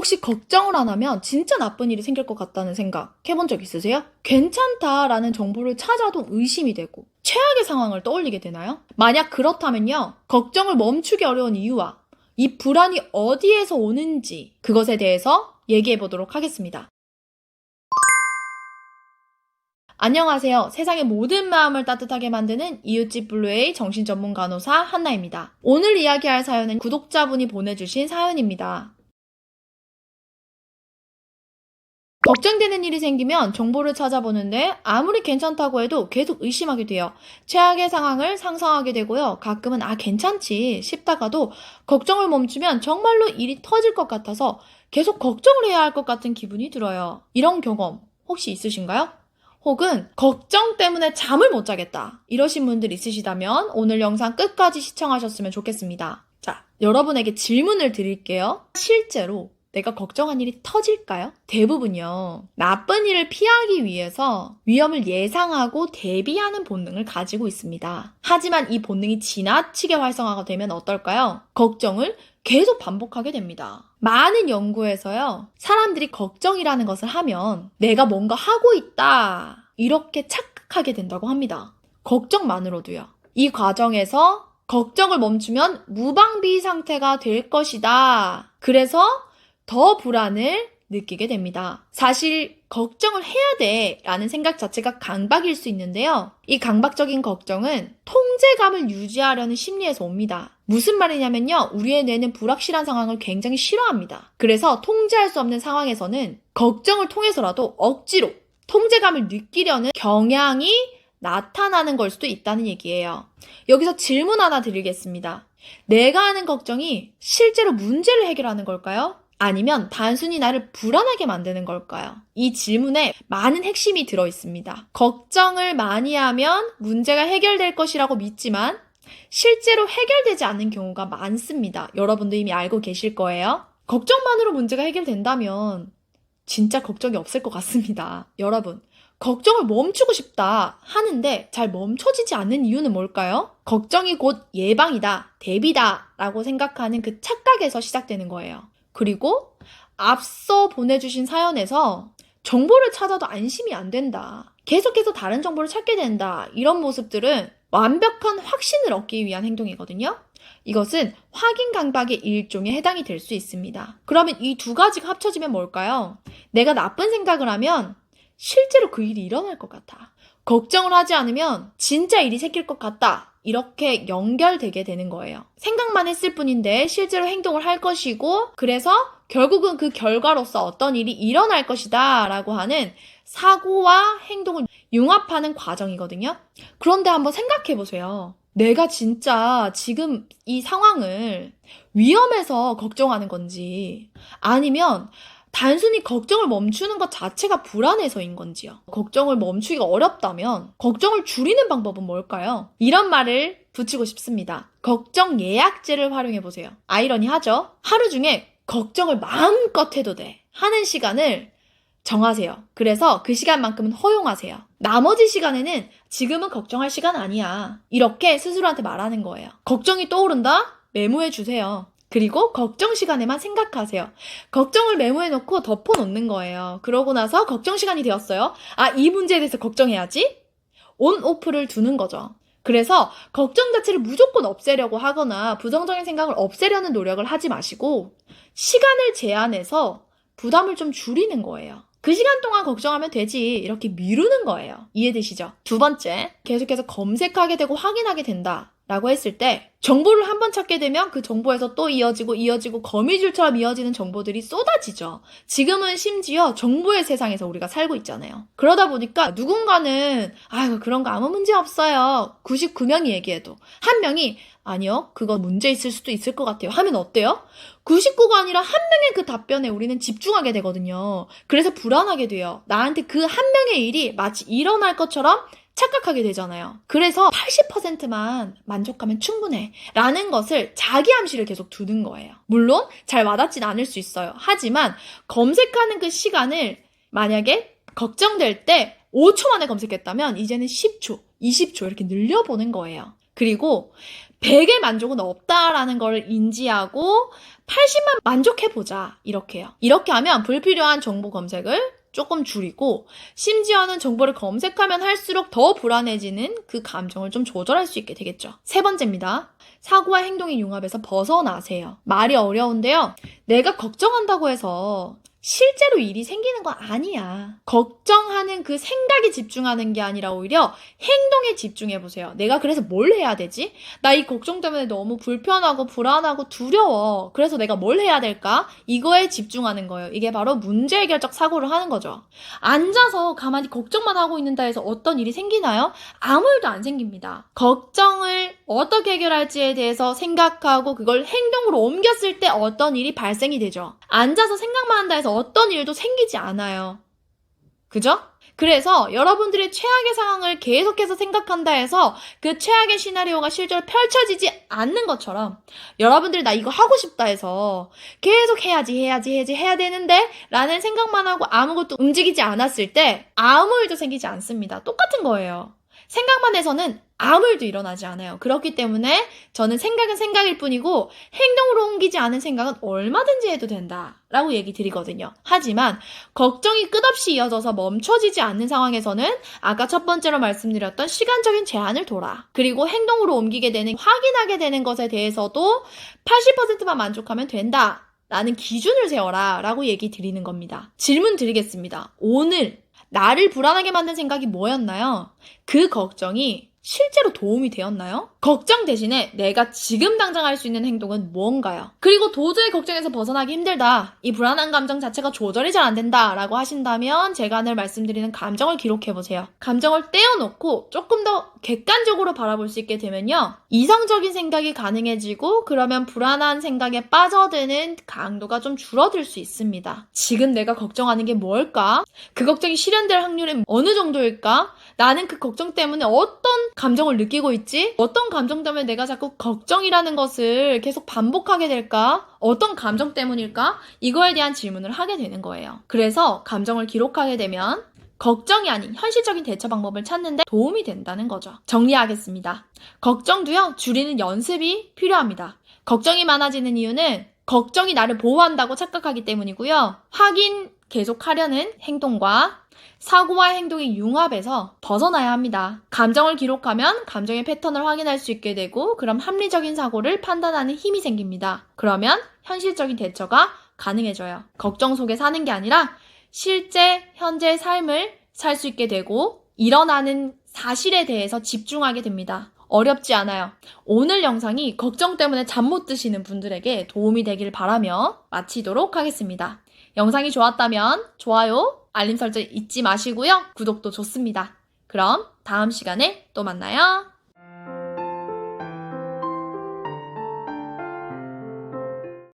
혹시 걱정을 안 하면 진짜 나쁜 일이 생길 것 같다는 생각 해본 적 있으세요? 괜찮다라는 정보를 찾아도 의심이 되고 최악의 상황을 떠올리게 되나요? 만약 그렇다면요. 걱정을 멈추기 어려운 이유와 이 불안이 어디에서 오는지 그것에 대해서 얘기해 보도록 하겠습니다. 안녕하세요. 세상의 모든 마음을 따뜻하게 만드는 이웃집 블루의 정신 전문 간호사 한나입니다. 오늘 이야기할 사연은 구독자분이 보내주신 사연입니다. 걱정되는 일이 생기면 정보를 찾아보는데 아무리 괜찮다고 해도 계속 의심하게 돼요. 최악의 상황을 상상하게 되고요. 가끔은 아 괜찮지 싶다가도 걱정을 멈추면 정말로 일이 터질 것 같아서 계속 걱정을 해야 할 것 같은 기분이 들어요. 이런 경험 혹시 있으신가요? 혹은 걱정 때문에 잠을 못 자겠다. 이러신 분들 있으시다면 오늘 영상 끝까지 시청하셨으면 좋겠습니다. 자, 여러분에게 질문을 드릴게요. 실제로 내가 걱정한 일이 터질까요? 대부분요. 나쁜 일을 피하기 위해서 위험을 예상하고 대비하는 본능을 가지고 있습니다. 하지만 이 본능이 지나치게 활성화가 되면 어떨까요? 걱정을 계속 반복하게 됩니다. 많은 연구에서요, 사람들이 걱정이라는 것을 하면 내가 뭔가 하고 있다. 이렇게 착각하게 된다고 합니다. 걱정만으로도요. 이 과정에서 걱정을 멈추면 무방비 상태가 될 것이다. 그래서 더 불안을 느끼게 됩니다. 사실 걱정을 해야 돼 라는 생각 자체가 강박일 수 있는데요. 이 강박적인 걱정은 통제감을 유지하려는 심리에서 옵니다. 무슨 말이냐면요. 우리의 뇌는 불확실한 상황을 굉장히 싫어합니다. 그래서 통제할 수 없는 상황에서는 걱정을 통해서라도 억지로 통제감을 느끼려는 경향이 나타나는 걸 수도 있다는 얘기예요. 여기서 질문 하나 드리겠습니다. 내가 하는 걱정이 실제로 문제를 해결하는 걸까요? 아니면 단순히 나를 불안하게 만드는 걸까요? 이 질문에 많은 핵심이 들어 있습니다. 걱정을 많이 하면 문제가 해결될 것이라고 믿지만 실제로 해결되지 않는 경우가 많습니다. 여러분도 이미 알고 계실 거예요. 걱정만으로 문제가 해결된다면 진짜 걱정이 없을 것 같습니다. 여러분, 걱정을 멈추고 싶다 하는데 잘 멈춰지지 않는 이유는 뭘까요? 걱정이 곧 예방이다, 대비다 라고 생각하는 그 착각에서 시작되는 거예요. 그리고 앞서 보내주신 사연에서 정보를 찾아도 안심이 안 된다. 계속해서 다른 정보를 찾게 된다. 이런 모습들은 완벽한 확신을 얻기 위한 행동이거든요. 이것은 확인 강박의 일종에 해당이 될 수 있습니다. 그러면 이 두 가지가 합쳐지면 뭘까요? 내가 나쁜 생각을 하면 실제로 그 일이 일어날 것 같아. 걱정을 하지 않으면 진짜 일이 생길 것 같다. 이렇게 연결되게 되는 거예요. 생각만 했을 뿐인데 실제로 행동을 할 것이고 그래서 결국은 그 결과로서 어떤 일이 일어날 것이다 라고 하는 사고와 행동을 융합하는 과정이거든요. 그런데 한번 생각해 보세요. 내가 진짜 지금 이 상황을 위험해서 걱정하는 건지 아니면 단순히 걱정을 멈추는 것 자체가 불안해서인 건지요. 걱정을 멈추기가 어렵다면 걱정을 줄이는 방법은 뭘까요? 이런 말을 붙이고 싶습니다. 걱정 예약제를 활용해 보세요. 아이러니하죠? 하루 중에 걱정을 마음껏 해도 돼. 하는 시간을 정하세요. 그래서 그 시간만큼은 허용하세요. 나머지 시간에는 지금은 걱정할 시간 아니야. 이렇게 스스로한테 말하는 거예요. 걱정이 떠오른다? 메모해 주세요. 그리고 걱정 시간에만 생각하세요. 걱정을 메모해 놓고 덮어 놓는 거예요. 그러고 나서 걱정 시간이 되었어요. 아, 이 문제에 대해서 걱정해야지? 온, 오프를 두는 거죠. 그래서 걱정 자체를 무조건 없애려고 하거나 부정적인 생각을 없애려는 노력을 하지 마시고 시간을 제한해서 부담을 좀 줄이는 거예요. 그 시간 동안 걱정하면 되지. 이렇게 미루는 거예요. 이해되시죠? 두 번째, 계속해서 검색하게 되고 확인하게 된다. 라고 했을 때 정보를 한 번 찾게 되면 그 정보에서 또 이어지고 이어지고 거미줄처럼 이어지는 정보들이 쏟아지죠. 지금은 심지어 정보의 세상에서 우리가 살고 있잖아요. 그러다 보니까 누군가는 아유 그런 거 아무 문제 없어요. 99명이 얘기해도 한 명이 아니요 그거 문제 있을 수도 있을 것 같아요. 하면 어때요? 99가 아니라 한 명의 그 답변에 우리는 집중하게 되거든요. 그래서 불안하게 돼요. 나한테 그 한 명의 일이 마치 일어날 것처럼 착각하게 되잖아요. 그래서 80%만 만족하면 충분해. 라는 것을 자기 암시를 계속 두는 거예요. 물론 잘 와닿진 않을 수 있어요. 하지만 검색하는 그 시간을 만약에 걱정될 때 5초 만에 검색했다면 이제는 10초, 20초 이렇게 늘려보는 거예요. 그리고 100의 만족은 없다라는 걸 인지하고 80만 만족해보자. 이렇게요. 이렇게 하면 불필요한 정보 검색을 조금 줄이고 심지어는 정보를 검색하면 할수록 더 불안해지는 그 감정을 좀 조절할 수 있게 되겠죠. 세 번째입니다. 사고와 행동의 융합에서 벗어나세요. 말이 어려운데요. 내가 걱정한다고 해서 실제로 일이 생기는 거 아니야. 걱정하는 그 생각에 집중하는 게 아니라 오히려 행동에 집중해 보세요. 내가 그래서 뭘 해야 되지? 나 이 걱정 때문에 너무 불편하고 불안하고 두려워. 그래서 내가 뭘 해야 될까? 이거에 집중하는 거예요. 이게 바로 문제 해결적 사고를 하는 거죠. 앉아서 가만히 걱정만 하고 있는다 해서 어떤 일이 생기나요? 아무 일도 안 생깁니다. 걱정을 어떻게 해결할지에 대해서 생각하고 그걸 행동으로 옮겼을 때 어떤 일이 발생이 되죠. 앉아서 생각만 한다 해서 어떤 일도 생기지 않아요. 그죠? 그래서 여러분들의 최악의 상황을 계속해서 생각한다 해서 그 최악의 시나리오가 실제로 펼쳐지지 않는 것처럼 여러분들이 나 이거 하고 싶다 해서 계속 해야지 해야지 해야지 해야 되는데 라는 생각만 하고 아무것도 움직이지 않았을 때 아무 일도 생기지 않습니다. 똑같은 거예요. 생각만 해서는 아무 일도 일어나지 않아요. 그렇기 때문에 저는 생각은 생각일 뿐이고 행동으로 옮기지 않은 생각은 얼마든지 해도 된다. 라고 얘기 드리거든요. 하지만 걱정이 끝없이 이어져서 멈춰지지 않는 상황에서는 아까 첫 번째로 말씀드렸던 시간적인 제한을 둬라. 그리고 행동으로 옮기게 되는, 확인하게 되는 것에 대해서도 80%만 만족하면 된다. 라는 기준을 세워라. 라고 얘기 드리는 겁니다. 질문 드리겠습니다. 오늘 나를 불안하게 만든 생각이 뭐였나요? 그 걱정이 실제로 도움이 되었나요? 걱정 대신에 내가 지금 당장 할 수 있는 행동은 무언가요? 그리고 도저히 걱정에서 벗어나기 힘들다. 이 불안한 감정 자체가 조절이 잘 안 된다. 라고 하신다면 제가 늘 말씀드리는 감정을 기록해보세요. 감정을 떼어놓고 조금 더 객관적으로 바라볼 수 있게 되면요. 이성적인 생각이 가능해지고 그러면 불안한 생각에 빠져드는 강도가 좀 줄어들 수 있습니다. 지금 내가 걱정하는 게 뭘까? 그 걱정이 실현될 확률이 어느 정도일까? 나는 그 걱정 때문에 어떤 감정을 느끼고 있지? 어떤 감정 때문에 내가 자꾸 걱정이라는 것을 계속 반복하게 될까? 어떤 감정 때문일까? 이거에 대한 질문을 하게 되는 거예요. 그래서 감정을 기록하게 되면 걱정이 아닌 현실적인 대처 방법을 찾는데 도움이 된다는 거죠. 정리하겠습니다. 걱정도요, 줄이는 연습이 필요합니다. 걱정이 많아지는 이유는 걱정이 나를 보호한다고 착각하기 때문이고요. 확인 계속하려는 행동과 사고와 행동의 융합에서 벗어나야 합니다. 감정을 기록하면 감정의 패턴을 확인할 수 있게 되고 그럼 합리적인 사고를 판단하는 힘이 생깁니다. 그러면 현실적인 대처가 가능해져요. 걱정 속에 사는 게 아니라 실제 현재 삶을 살 수 있게 되고 일어나는 사실에 대해서 집중하게 됩니다. 어렵지 않아요. 오늘 영상이 걱정 때문에 잠 못 드시는 분들에게 도움이 되길 바라며 마치도록 하겠습니다. 영상이 좋았다면 좋아요, 알림 설정 잊지 마시고요. 구독도 좋습니다. 그럼 다음 시간에 또 만나요.